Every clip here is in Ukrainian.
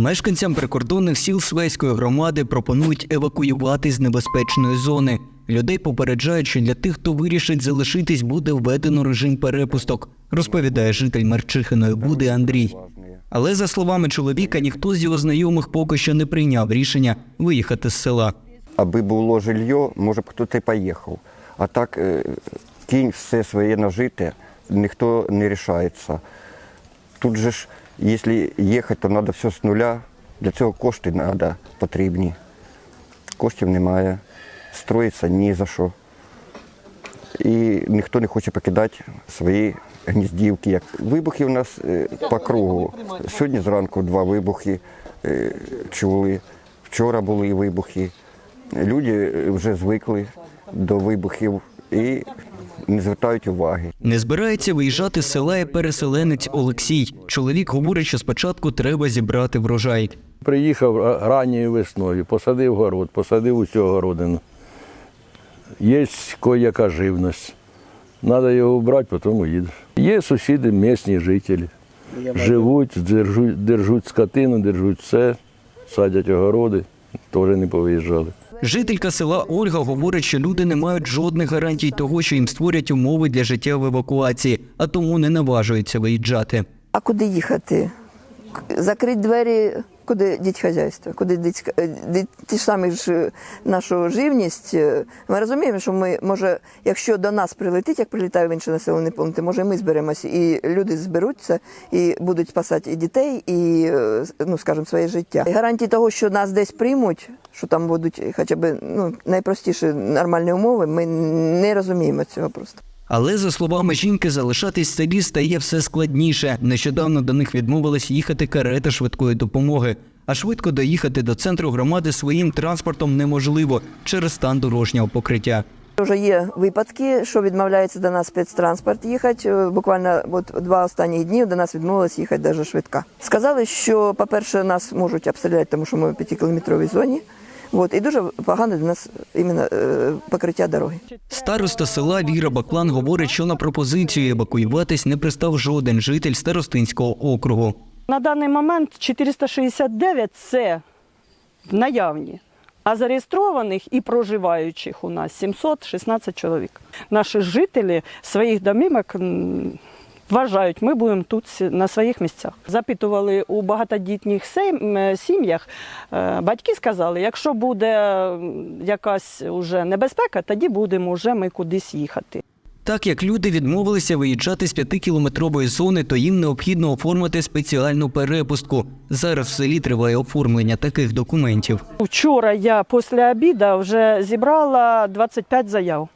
Мешканцям прикордонних сіл Свейської громади пропонують евакуювати з небезпечної зони. Людей попереджають, що для тих, хто вирішить залишитись, буде введено режим перепусток, розповідає житель Мерчихиної Буди Андрій. Але за словами чоловіка, ніхто з його знайомих поки що не прийняв рішення виїхати з села. Аби було жилье, може б хтось і поїхав. А так е, кінь все своє нажите, ніхто не рішається. Тут же ж, якщо їхати, то треба все з нуля. Для цього кошти треба потрібні. Коштів немає, строїться ні за що. І ніхто не хоче покидати свої гніздівки. Як вибухи у нас е, по кругу. Сьогодні зранку два вибухи е, чули. Вчора були вибухи. Люди вже звикли до вибухів і не звертають уваги. Не збирається виїжджати з села і переселенець Олексій. Чоловік говорить, що спочатку треба зібрати врожай. Приїхав ранньою весною, посадив город, посадив усю городину. Є кое-яка живність. Треба його брати, потім уїдеш. Є сусіди, місні жителі. Живуть, держуть, держуть скотину, держуть все, садять огороди, теж не повиїжджали. Жителька села Ольга говорить, що люди не мають жодних гарантій того, що їм створять умови для життя в евакуації, а тому не наважуються виїжджати. А куди їхати? К- Закрити двері, куди діть хазяйство, куди діть, е, ді- ті ж самі ж е, нашу живність. е, Ми розуміємо, що ми, може, якщо до нас прилетить, як прилітає в інші населені пункти, може ми зберемося, і люди зберуться і будуть спасати і дітей, і, ну, скажімо, своє життя. І гарантії того, що нас десь приймуть, що там будуть хоча б ну, найпростіші нормальні умови, ми не розуміємо цього просто. Але за словами жінки, залишатись селі стає все складніше. Нещодавно до них відмовилась їхати карета швидкої допомоги. А швидко доїхати до центру громади своїм транспортом неможливо через стан дорожнього покриття. Вже є випадки, що відмовляється до нас спецтранспорт їхати. Е, Буквально от два останні дні до нас відмовилась їхати навіть швидка. Сказали, що, по-перше, нас можуть обстріляти, тому що ми в п'ятикілометровій зоні. От, і дуже погане до нас іменно е, покриття дороги. Староста села Віра Баклан говорить, що на пропозицію евакуюватись не пристав жоден житель старостинського округу. На даний момент 469 це наявні, а зареєстрованих і проживаючих у нас 716 чоловік. Наші жителі своїх домівок вважають, ми будемо тут на своїх місцях. Запитували у багатодітних е, сім'ях. е, Батьки сказали, якщо буде якась уже небезпека, тоді будемо вже ми кудись їхати. Так як люди відмовилися виїжджати з п'ятикілометрової зони, то їм необхідно оформити спеціальну перепустку. Зараз в селі триває оформлення таких документів. Вчора я після обіду вже зібрала 25 заяв.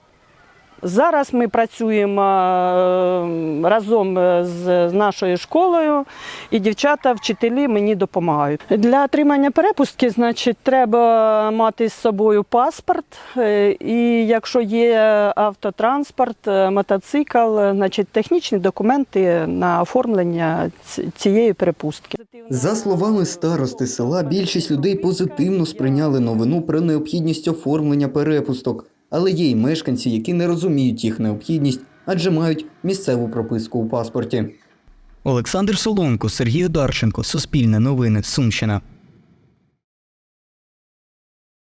Зараз ми працюємо е, разом з з нашою школою, і дівчата, вчителі мені допомагають. Для отримання перепустки, значить, треба мати з собою паспорт, е, і якщо є автотранспорт, е, мотоцикл, значить, технічні документи на оформлення цієї перепустки. За словами старости села, більшість людей позитивно сприйняли новину про необхідність оформлення перепусток, але є й мешканці, які не розуміють їх необхідність, адже мають місцеву прописку у паспорті. Олександр Соломко, Сергій Одарченко, Суспільне новини, Сумщина.